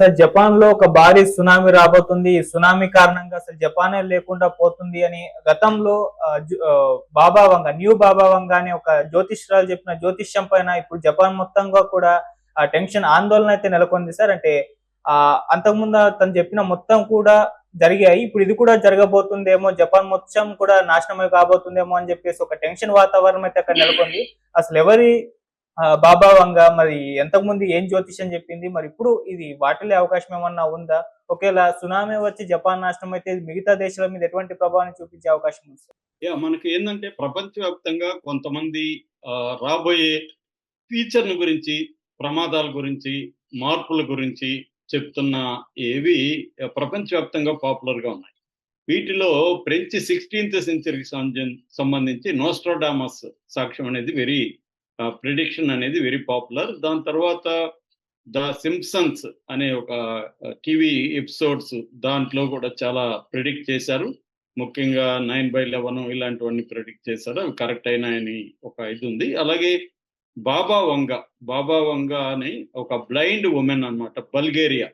Sir జపాన్లో ఒక భారీ సునామీ రాబోతుంది. ఈ సునామీ కారణంగా అసలు జపానే లేకుండా పోతుంది అని గతంలో బాబా వంగ న్యూ బాబా వంగ అని ఒక జ్యోతిష్రాలు చెప్పిన జ్యోతిష్యం పైన ఇప్పుడు జపాన్ మొత్తంగా కూడా ఆ టెన్షన్ ఆందోళన అయితే నెలకొంది సార్. అంటే ఆ అంతకుముందు తను చెప్పిన మొత్తం కూడా జరిగాయి. ఇప్పుడు ఇది కూడా జరగబోతుందేమో జపాన్ మొత్తం కూడా నాశనమే కాబోతుందేమో అని చెప్పేసి ఒక టెన్షన్ వాతావరణం అయితే అక్కడ నెలకొంది. అసలు ఎవరి బాబా వంగ మరి ఎంతకు ముందు ఏం జ్యోతిష్యం చెప్పింది? మరి ఇప్పుడు ఇది వాటిల్లే అవకాశం ఏమన్నా ఉందా? ఒకవేళ సునామీ వచ్చి జపాన్ నాశనం అయితే మిగతా దేశాల మీద ఎటువంటి ప్రభావాన్ని చూపించే అవకాశం ఉంది యా మనకి ఏంటంటే ప్రపంచవ్యాప్తంగా కొంతమంది రాబోయే ఫ్యూచర్ గురించి ప్రమాదాల గురించి మార్పుల గురించి చెప్తున్న ఏవి ప్రపంచవ్యాప్తంగా పాపులర్గా ఉన్నాయి. వీటిలో ఫ్రెంచ్ సిక్స్టీన్త్ సెంచరీకి సంబంధించి నోస్ట్రోడామస్ సాక్ష్యం అనేది వెరీ ప్రిడిక్షన్ అనేది వెరీ పాపులర్ దాని తర్వాత ద సింప్సన్స్ అనే ఒక టీవీ ఎపిసోడ్స్ దాంట్లో కూడా చాలా ప్రిడిక్ట్ చేశారు. ముఖ్యంగా నైన్ బై లెవెన్ ఇలాంటివన్నీ ప్రిడిక్ట్ చేశారు. అవి కరెక్ట్ అయినాయని ఒక ఇది ఉంది. అలాగే బాబా వంగ బాబా వంగ అని ఒక బ్లైండ్ ఉమెన్ అన్నమాట బల్గేరియా.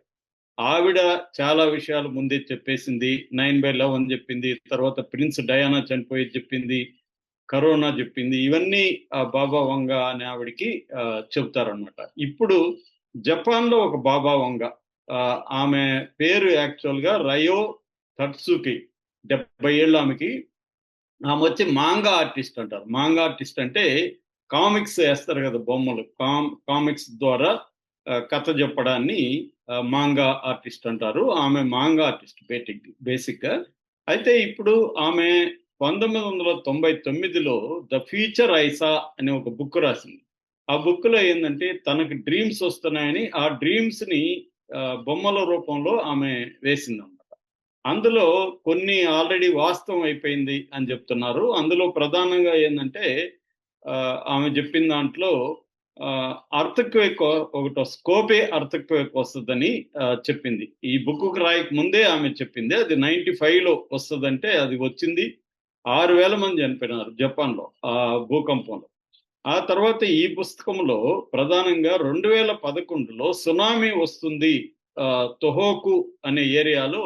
ఆవిడ చాలా విషయాలు ముందే చెప్పేసింది. నైన్ బై లెవెన్ చెప్పింది. తర్వాత ప్రిన్స్ డయానా చనిపోయి చెప్పింది. కరోనా చెప్పింది. ఇవన్నీ ఆ బాబా వంగ అనే ఆవిడకి చెబుతారనమాట చెప్తారన్నమాట ఇప్పుడు జపాన్లో ఒక బాబా వంగ ఆమె పేరు యాక్చువల్గా రయో తట్సుకి డెబ్బై ఏళ్ళు ఆమెకి. ఆమె వచ్చి మాంగా ఆర్టిస్ట్ అంటారు. మాంగా ఆర్టిస్ట్ అంటే కామిక్స్ వేస్తారు కదా బొమ్మలు. కామ్ కామిక్స్ ద్వారా కథ చెప్పడాన్ని మాంగా ఆర్టిస్ట్ అంటారు. ఆమె మాంగా ఆర్టిస్ట్ బేటిక్ బేసిక్గా. అయితే ఇప్పుడు ఆమె పంతొమ్మిది వందల తొంభై తొమ్మిదిలో ద ఫ్యూచర్ ఐసా అనే ఒక బుక్ రాసింది. ఆ బుక్లో ఏంటంటే తనకు డ్రీమ్స్ వస్తున్నాయని ఆ డ్రీమ్స్ని బొమ్మల రూపంలో ఆమె వేసింది అనమాట అందులో కొన్ని ఆల్రెడీ వాస్తవం అయిపోయింది అని చెప్తున్నారు. అందులో ప్రధానంగా ఏంటంటే ఆమె చెప్పిన దాంట్లో అర్థక్వేక్ ఒకటి స్కోపే అర్థక్వేక్ వస్తుందని చెప్పింది. ఈ బుక్కు రాయక ముందే ఆమె చెప్పింది. అది నైంటీ ఫైవ్లో వస్తుందంటే అది వచ్చింది. ఆరు వేల మంది చనిపోయినారు జపాన్లో ఆ భూకంపంలో. ఆ తర్వాత ఈ పుస్తకంలో ప్రధానంగా రెండు వేల పదకొండులో సునామీ వస్తుంది ఆ, తొహోకు అనే ఏరియాలో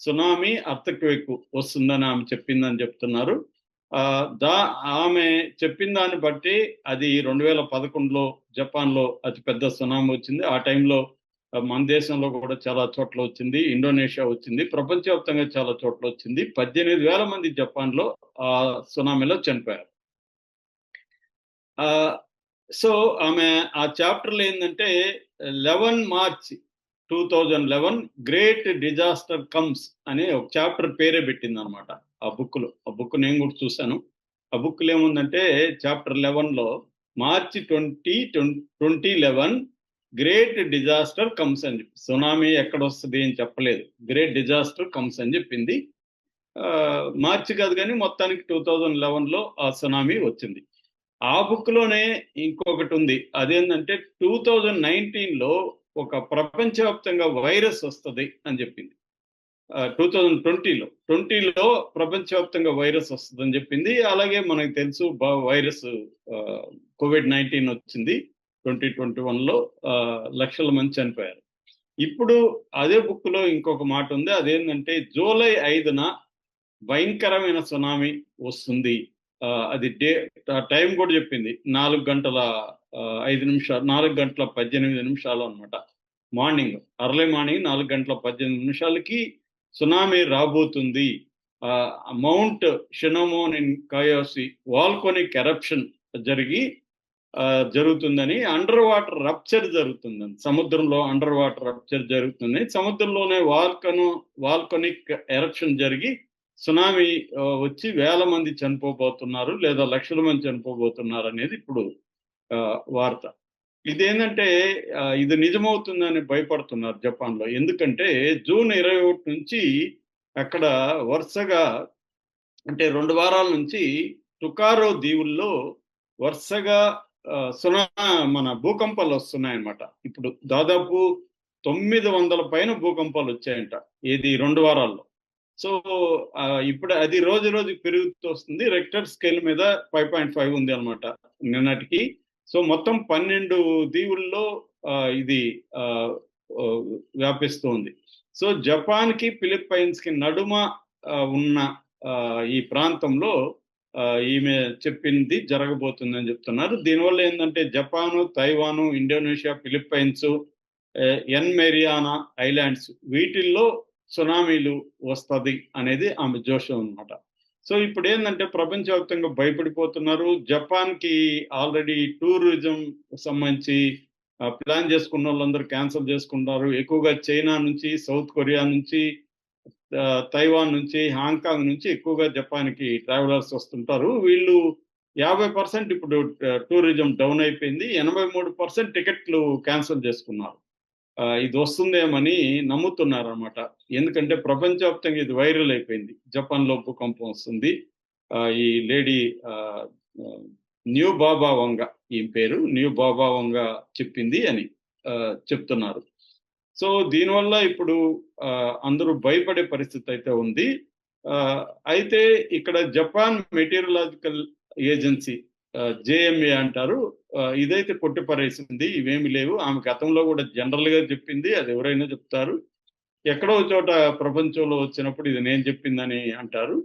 సునామీ అర్థక్వేక్ వస్తుందని ఆమె చెప్పిందని చెప్తున్నారు. ఆ, దా ఆమె చెప్పిన దాన్ని బట్టి అది రెండు వేల పదకొండులో జపాన్లో అతిపెద్ద సునామీ వచ్చింది. ఆ టైంలో మన దేశంలో కూడా చాలా చోట్ల వచ్చింది. ఇండోనేషియా వచ్చింది. ప్రపంచవ్యాప్తంగా చాలా చోట్ల వచ్చింది. పద్దెనిమిది వేల మంది జపాన్లో ఆ సునామీలో చనిపోయారు. ఆ, సో ఆమె ఆ చాప్టర్లో ఏంటంటే eleven March two thousand eleven great disaster comes అనే ఒక చాప్టర్ పేరే పెట్టింది అనమాట ఆ బుక్లో. ఆ బుక్ నేను కూడా చూశాను. ఆ బుక్లో ఏముందంటే chapter లెవెన్లో March twenty twenty eleven great disaster comes అని చెప్పి సునామీ ఎక్కడ వస్తుంది అని చెప్పలేదు. గ్రేట్ డిజాస్టర్ కమ్స్ అని చెప్పింది. మార్చి కాదు కానీ మొత్తానికి టూ థౌజండ్ లెవెన్లో ఆ సునామీ వచ్చింది. ఆ బుక్లోనే ఇంకొకటి ఉంది. అదేంటంటే టూ థౌజండ్ నైన్టీన్లో ఒక ప్రపంచవ్యాప్తంగా వైరస్ వస్తుంది అని చెప్పింది. టూ థౌజండ్ ట్వంటీలో ట్వంటీలో ప్రపంచవ్యాప్తంగా వైరస్ వస్తుందని చెప్పింది. అలాగే మనకు తెలుసు బా- వైరస్ కోవిడ్ నైన్టీన్ వచ్చింది. ట్వంటీ ట్వంటీ వన్లో లక్షల మంది చనిపోయారు. ఇప్పుడు అదే బుక్లో ఇంకొక మాట ఉంది. అదేంటంటే జూలై ఐదున భయంకరమైన సునామీ వస్తుంది. అది డే టైం కూడా చెప్పింది. నాలుగు గంటల ఐదు నిమిషాలు నాలుగు గంటల పద్దెనిమిది నిమిషాలు అనమాట మార్నింగ్ అర్లీ మార్నింగ్ నాలుగు గంటల పద్దెనిమిది నిమిషాలకి సునామీ రాబోతుంది. Mount Shinmoe in Kyushu volcanic eruption జరిగి జరుగుతుందని అండర్ వాటర్ రప్చర్ జరుగుతుందని సముద్రంలో అండర్ వాటర్ రప్చర్ జరుగుతుంది. సముద్రంలోనే వాల్కను వాల్కనిక్ ఎరప్షన్ జరిగి సునామీ వచ్చి వేల మంది చనిపోబోతున్నారు లేదా లక్షల మంది చనిపోబోతున్నారు అనేది ఇప్పుడు వార్త. ఇదేంటంటే ఇది నిజమవుతుందని భయపడుతున్నారు జపాన్లో. ఎందుకంటే జూన్ ఇరవై ఒకటి నుంచి అక్కడ వరుసగా అంటే రెండు వారాల నుంచి టుకారో దీవుల్లో వరుసగా సునా మన భూకంపాలు వస్తున్నాయన్నమాట. ఇప్పుడు దాదాపు తొమ్మిది వందల పైన భూకంపాలు వచ్చాయంట ఇది రెండు వారాల్లో. సో ఇప్పుడు అది రోజు రోజు పెరుగుతూ వస్తుంది. రెక్టర్ స్కేల్ మీద ఫైవ్ పాయింట్ ఫైవ్ ఉంది అనమాట నిన్నటికి. సో మొత్తం పన్నెండు దీవుల్లో ఆ, ఇది ఆ, సో జపాన్కి ఫిలిప్పైన్స్కి నడుమ ఉన్న ఆ, ఈ ప్రాంతంలో ఈమె చెప్పింది జరగబోతుందని చెప్తున్నారు. దీనివల్ల ఏంటంటే Japan Taiwan Indonesia Philippines N Mariana islands వీటిల్లో సునామీలు వస్తుంది అనేది ఆమె జోషం అన్నమాట. సో ఇప్పుడు ఏంటంటే ప్రపంచవ్యాప్తంగా భయపడిపోతున్నారు. జపాన్కి ఆల్రెడీ టూరిజం సంబంధించి ప్లాన్ చేసుకున్న వాళ్ళందరూ క్యాన్సిల్ చేసుకుంటారు. ఎక్కువగా చైనా నుంచి సౌత్ కొరియా నుంచి తైవాన్ నుంచి హాంకాంగ్ నుంచి ఎక్కువగా జపాన్కి ట్రావెలర్స్ వస్తుంటారు. వీళ్ళు యాభై పర్సెంట్ ఇప్పుడు టూరిజం డౌన్ అయిపోయింది. ఎనభై మూడు పర్సెంట్ టికెట్లు క్యాన్సిల్ చేసుకున్నారు. ఇది వస్తుందేమని నమ్ముతున్నారు అనమాట ఎందుకంటే ప్రపంచవ్యాప్తంగా ఇది వైరల్ అయిపోయింది. జపాన్లో భూకంపం వస్తుంది. ఈ లేడీ న్యూ బాబా వంగ ఈ పేరు న్యూ బాబా వంగ చెప్పింది అని చెప్తున్నారు. సో దీనివల్ల ఇప్పుడు అందరూ భయపడే పరిస్థితి అయితే ఉంది. ఆ, అయితే ఇక్కడ జపాన్ మెటీరియలాజికల్ ఏజెన్సీ జేఎంఏ అంటారు. ఇదైతే కొట్టిపరేసింది ఇవేమి లేవు. ఆమె గతంలో కూడా జనరల్గా చెప్పింది అది ఎవరైనా చెప్తారు. ఎక్కడో చోట ప్రపంచంలో వచ్చినప్పుడు ఇది నేను చెప్పిందని అంటారు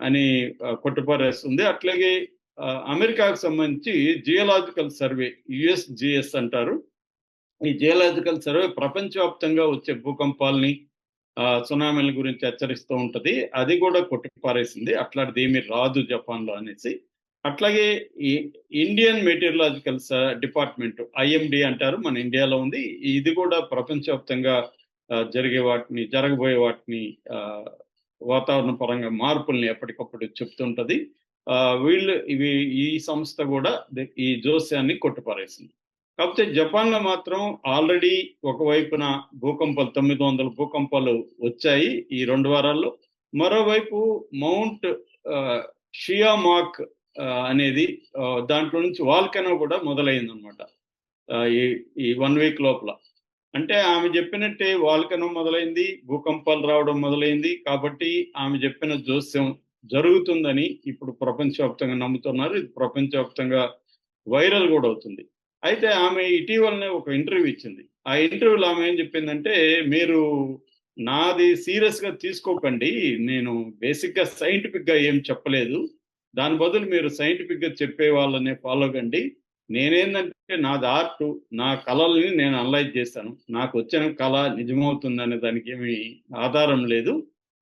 అని ఆ, కొట్టిపారేస్తుంది అట్లాగే అమెరికాకు సంబంధించి జియోలాజికల్ సర్వే యుఎస్జిఎస్ అంటారు. ఈ జియోలాజికల్ సర్వే ప్రపంచవ్యాప్తంగా వచ్చే భూకంపాలని సునామీల గురించి హెచ్చరిస్తూ ఉంటది. అది కూడా కొట్టిపారేసింది. అట్లాంటిది ఏమీ రాదు జపాన్లో అనేసి. అట్లాగే ఈ ఇండియన్ మెటీరియలాజికల్ డిపార్ట్మెంట్ ఐఎండి అంటారు మన ఇండియాలో ఉంది. ఇది కూడా ప్రపంచవ్యాప్తంగా జరిగే వాటిని జరగబోయే వాటిని వాతావరణ పరంగా మార్పుల్ని ఎప్పటికప్పుడు చెప్తుంటది. వీళ్ళు ఇవి ఈ సంస్థ కూడా ఈ జోస్యాన్ని కొట్టుపారేసింది. కాకపోతే జపాన్లో మాత్రం ఆల్రెడీ ఒకవైపున భూకంపాలు తొమ్మిది వందల భూకంపాలు వచ్చాయి ఈ రెండు వారాల్లో. మరోవైపు మౌంట్ షియామాక్ అనేది దాంట్లో నుంచి వాల్కెనో కూడా మొదలైంది అనమాట ఈ ఈ వన్ వీక్ లోపల. అంటే ఆమె చెప్పినట్టే వాల్కెనో మొదలైంది భూకంపాలు రావడం మొదలైంది కాబట్టి ఆమె చెప్పిన జోస్యం జరుగుతుందని ఇప్పుడు ప్రపంచవ్యాప్తంగా నమ్ముతున్నారు. ఇది ప్రపంచవ్యాప్తంగా వైరల్ కూడా అవుతుంది. అయితే ఆమె ఇటీవలనే ఒక ఇంటర్వ్యూ ఇచ్చింది. ఆ ఇంటర్వ్యూలో ఆమె ఏం చెప్పిందంటే మీరు నాది సీరియస్గా తీసుకోకండి నేను బేసిక్గా సైంటిఫిక్గా ఏం చెప్పలేదు. దాని బదులు మీరు సైంటిఫిక్గా చెప్పే వాళ్ళనే ఫాలో కండి. నేనేందంటే నాది ఆర్ట్ నా కళల్ని నేను అనలైజ్ చేశాను. నాకు వచ్చిన కళ నిజమవుతుందనే దానికి ఏమి ఆధారం లేదు.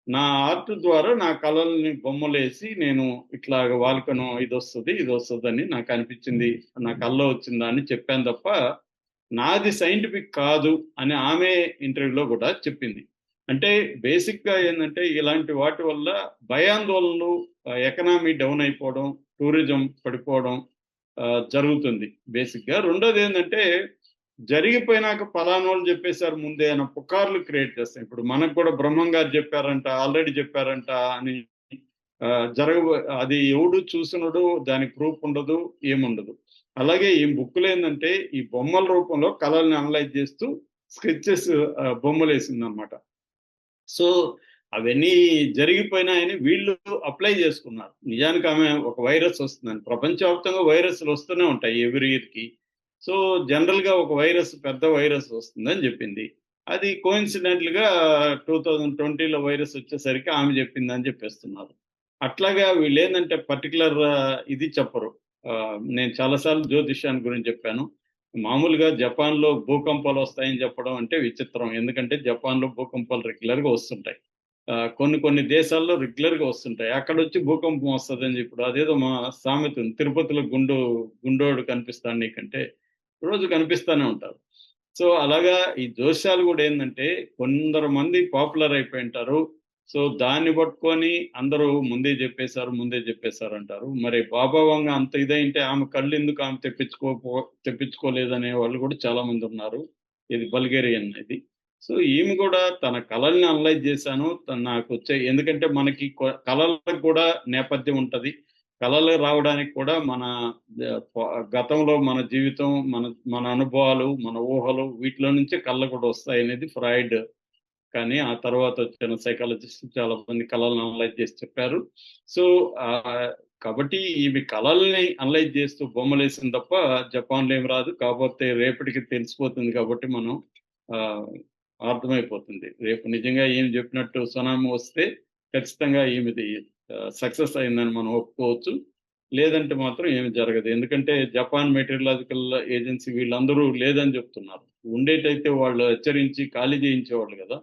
నా ఆర్ట్ ద్వారా నా కళల్ని బొమ్మలేసి నేను ఇట్లాగ వాల్కను ఇది వస్తుంది ఇది వస్తుంది అని నాకు అనిపించింది నా కళ్ళలో వచ్చిందా అని చెప్పాను తప్ప నాది సైంటిఫిక్ కాదు అని ఆమె ఇంటర్వ్యూలో కూడా చెప్పింది. అంటే బేసిక్గా ఏంటంటే ఇలాంటి వాటి వల్ల భయాందోళనలు ఎకనామీ డౌన్ అయిపోవడం టూరిజం పడిపోవడం జరుగుతుంది బేసిక్గా. రెండోది ఏంటంటే జరిగిపోయినాక పలానోళ్ళు చెప్పేశారు ముందే అన్న పుకార్లు క్రియేట్ చేస్తాయి. ఇప్పుడు మనకు కూడా బ్రహ్మం గారు చెప్పారంట ఆల్రెడీ చెప్పారంట అని జరగ అది ఎవడు చూసినడు దానికి ప్రూఫ్ ఉండదు ఏముండదు. అలాగే ఈ బుక్లు ఏంటంటే ఈ బొమ్మల రూపంలో కళల్ని అనలైజ్ చేస్తూ స్కెచెస్ బొమ్మలు వేసింది అనమాట సో అవన్నీ జరిగిపోయినాయని వీళ్ళు అప్లై చేసుకున్నారు. నిజానికి ఆమె ఒక వైరస్ వస్తుందని ప్రపంచవ్యాప్తంగా వైరస్లు వస్తూనే ఉంటాయి ఎవ్రీ ఇయర్కి. సో జనరల్గా ఒక వైరస్ పెద్ద వైరస్ వస్తుందని చెప్పింది. అది కోయిన్సిడెంటల్గా టూ థౌజండ్ ట్వంటీలో వైరస్ వచ్చేసరికి ఆమె చెప్పిందని చెప్పేస్తున్నారు. అట్లాగా వీళ్ళు ఏంటంటే పర్టికులర్ ఇది చెప్పరు. నేను చాలాసార్లు జ్యోతిష్యాన్ని గురించి చెప్పాను. మామూలుగా జపాన్లో భూకంపాలు వస్తాయని చెప్పడం అంటే విచిత్రం. ఎందుకంటే జపాన్లో భూకంపాలు రెగ్యులర్గా వస్తుంటాయి కొన్ని కొన్ని దేశాల్లో రెగ్యులర్గా వస్తుంటాయి. అక్కడ వచ్చి భూకంపం వస్తుందని ఇప్పుడు అదేదో మా సామెత ఉంది. తిరుపతిలో గుండు గుండోడు కనిపిస్తాడు నీకంటే. రోజు కనిపిస్తానే ఉంటారు. సో అలాగా ఈ జోస్యాలు కూడా ఏంటంటే కొందరు మంది పాపులర్ అయిపోయి ఉంటారు సో దాన్ని పట్టుకొని అందరూ ముందే చెప్పేశారు ముందే చెప్పేశారు అంటారు. మరి బాబా వంగ అంత ఇదైంటే ఆమె కళ్ళు ఎందుకు ఆమె తెప్పించుకోపో తెప్పించుకోలేదనే వాళ్ళు కూడా చాలా మంది ఉన్నారు. ఇది బల్గేరియన్ ఇది. సో ఈమె కూడా తన కళల్ని అనలైజ్ చేశాను. తను నాకు వచ్చే ఎందుకంటే మనకి కళలకు కూడా నేపథ్యం ఉంటది. కళలు రావడానికి కూడా మన గతంలో మన జీవితం మన మన అనుభవాలు మన ఊహలు వీటిలో నుంచే కళలు కూడా వస్తాయి అనేది ఫ్రాయిడ్. కానీ ఆ తర్వాత వచ్చిన సైకాలజిస్ట్ చాలా మంది కళలను అనలైజ్ చేసి చెప్పారు. సో ఆ, కాబట్టి ఇవి కళల్ని అనలైజ్ చేస్తూ బొమ్మలు వేసిన తప్ప జపాన్లో ఏం రాదు. కాకపోతే రేపటికి తెలిసిపోతుంది కాబట్టి మనం ఆ, అర్థమైపోతుంది. రేపు నిజంగా ఏం చెప్పినట్టు సునామీ వస్తే ఖచ్చితంగా ఈమెది సక్సెస్ అయిందని మనం ఒప్పుకోవచ్చు. లేదంటే మాత్రం ఏమి జరగదు. ఎందుకంటే జపాన్ మెటీరియలాజికల్ ఏజెన్సీ వీళ్ళందరూ లేదని చెప్తున్నారు. ఉండేటైతే వాళ్ళు హెచ్చరించి ఖాళీ చేయించేవాళ్ళు కదా.